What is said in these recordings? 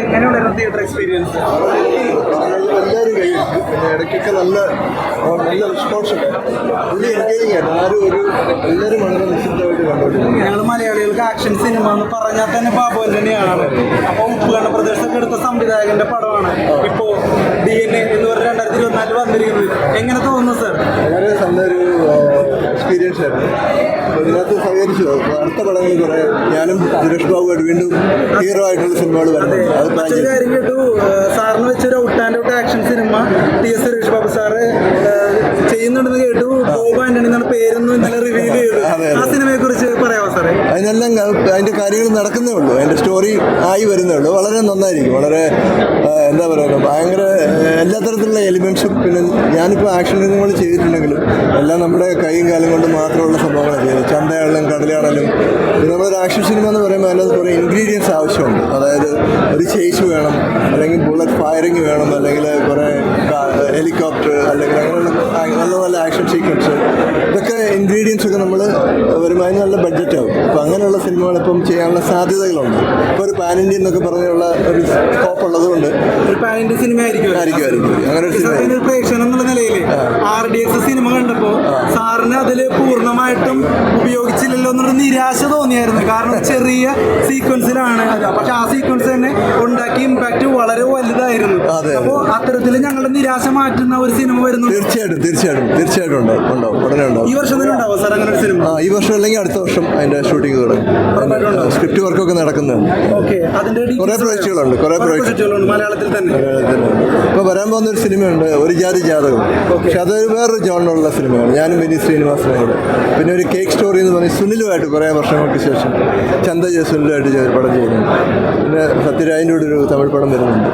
എങ്ങനെയുണ്ടായിരുന്നു theatre experience എല്ലാവരും കൈയ്യടിച്ചു പിന്നെ ഇടയ്ക്കൊക്കെ നല്ല നല്ല റെസ്പോൺസ് ഉണ്ട് പുള്ളി എൻഗേജിങ് ആണ് ആരും ഒരു എല്ലാവരും വളരെ നിശ്ചിതമായിട്ട് കണ്ടുകൊണ്ടിരുന്നു. ഞങ്ങൾ മലയാളികൾക്ക് ആക്ഷൻ സിനിമ എന്ന് പറഞ്ഞാൽ തന്നെ ബാബു തന്നെയാണ്. അപ്പോൾ ഉപ്പുകണ്ണ പ്രദേശത്തൊക്കെ എടുത്ത സംവിധായകന്റെ പടമാണ്. ഇപ്പോ ഡി എൻ എ എന്ന് പറഞ്ഞ രണ്ടായിരത്തി ഇരുപത്തിനാലിൽ വന്നിരിക്കുന്നത്. എങ്ങനെ തോന്നുന്നു സർ വളരെ നല്ലൊരു അപ്പോൾ ഇതിനകത്ത് സഹകരിച്ചു. അടുത്ത പടങ്ങളിൽ കുറേ ഞാനും സുരേഷ് ബാബുമായിട്ട് വീണ്ടും ഹീറോ ആയിട്ടുള്ള സിനിമകൾ വരുന്നുണ്ട്. അത്. പ്ലാൻ ചെയ്തു. സാറിന് വെച്ചൊരു out and out action cinema T S Suresh Babu sir ചെയ്യുന്നുണ്ടെന്ന് കേട്ടു. ബോബ് ആന്റണി എന്നാണ് പേരൊന്നും ഇന്നലെ റിവീൽ ചെയ്തു ആ സിനിമയെ കുറിച്ച് അതിനെല്ലാം അതിന്റെ കാര്യങ്ങൾ നടക്കുന്നേ ഉള്ളൂ. അതിന്റെ സ്റ്റോറി ആയി വരുന്നേ ഉള്ളൂ. വളരെ നന്നായിരിക്കും. വളരെ എന്താ പറയുക ഭയങ്കര എല്ലാ തരത്തിലുള്ള എലിമെൻസും പിന്നെ ഞാനിപ്പോൾ ആക്ഷൻ സിനിമകൾ ചെയ്തിട്ടുണ്ടെങ്കിലും എല്ലാം നമ്മുടെ കൈയും കാലും കൊണ്ട് മാത്രമുള്ള സംഭവങ്ങളാണ് ചെയ്തത്. ചന്തയാണെങ്കിലും കടലാണെങ്കിലും. നമ്മളൊരു ആക്ഷൻ സിനിമ എന്ന് പറയുമ്പോൾ അതിനകത്ത് കുറേ ഇൻഗ്രീഡിയൻസ് ആവശ്യമുണ്ട്. അതായത് ഒരു ചേസ് വേണം അല്ലെങ്കിൽ ബുള്ളറ്റ് ഫയറിങ് വേണം അല്ലെങ്കിൽ കുറേ ഹെലികോപ്റ്റർ അല്ലെങ്കിൽ അങ്ങനെയുള്ള നല്ല നല്ല ആക്ഷൻ സീക്വൻസ് ഇതൊക്കെ ഇൻഗ്രീഡിയൻസ് ഒക്കെ നമ്മൾ വരുമാനം നല്ല ബഡ്ജറ്റ് ആവും. അപ്പോൾ അങ്ങനെയുള്ള സിനിമകൾ ഇപ്പം ചെയ്യാനുള്ള സാധ്യതകളുണ്ട്. ഇപ്പോൾ ഒരു പാൻ ഇന്ത്യ എന്നൊക്കെ പറഞ്ഞുള്ള ഒരു സ്കോപ്പ് ഉള്ളതുകൊണ്ട് ഒരു പാൻ ഇന്ത്യൻ സിനിമ ആയിരിക്കും. ആയിരിക്കും അങ്ങനെ ഒരു സിനിമ പ്രേക്ഷണം എന്നുള്ള നിലയിൽ ആർ ഡി എസ് സിനിമ കണ്ടപ്പോൾ സാറിന് അതിൽ പൂർണമായിട്ടും ഉപയോഗിച്ചില്ലല്ലോ എന്നൊരു നിരാശ തോന്നിയായിരുന്നു. കാരണം ചെറിയ സീക്വൻസിലാണ് പക്ഷെ ആ സീക്വൻസ് തന്നെ ഉണ്ടാക്കിയ ഇമ്പാക്ട് വളരെ വലുതായിരുന്നു. അപ്പോ അപ്പോൾ അത്തരത്തിൽ ഞങ്ങളുടെ നിരാശ മാറ്റുന്ന ഒരു സിനിമ വരുന്നു തീർച്ചയായിട്ടും തീർച്ചയായിട്ടും തീർച്ചയായിട്ടും ഉണ്ടാവും ഉണ്ടോ? ഉടനെ ഉണ്ടോ? ഈ വർഷം തന്നെ ഉണ്ടാവും സാർ അങ്ങനെ ഒരു സിനിമ ഈ വർഷം അല്ലെങ്കിൽ അടുത്ത വർഷം അതിന്റെ ഷൂട്ടിംഗ് തുടങ്ങും സ്ക്രിപ്റ്റ് വർക്കൊക്കെ നടക്കുന്നുണ്ട്. ഇപ്പൊ അതിന്റെ കുറേ projectകളുണ്ട്, കുറേ പ്രൊജക്റ്റുകളുണ്ട് മലയാളത്തിൽ തന്നെ. ഇപ്പോൾ വരാൻ പോകുന്ന ഒരു സിനിമയുണ്ട് ഒരു ജാതി ജാതകം. പക്ഷെ അത് വേറൊരു ജോണിലുള്ള സിനിമയാണ് ഞാനും വിനീത് ശ്രീനിവാസനും കൂടെ. പിന്നെ ഒരു കേക്ക് സ്റ്റോറി എന്ന് പറഞ്ഞ് സുനിലുമായിട്ട് കുറേ വർഷങ്ങൾക്ക് ശേഷം ചന്ത ജയ ഒരു പടം ചെയ്യുന്നുണ്ട് പിന്നെ സത്യരാജിന്റെ കൂടെ ഒരു തമിഴ് പടം വരുന്നുണ്ട്.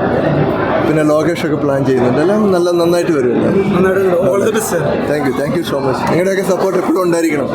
പിന്നെ ലോകേഷൊക്കെ പ്ലാൻ ചെയ്യുന്നുണ്ട്. എല്ലാം നല്ല നന്നായിട്ട് വരുമല്ലോ thank you thank you so much നിങ്ങളുടെയൊക്കെ സപ്പോർട്ട് എപ്പോഴും ഉണ്ടായിരിക്കണം.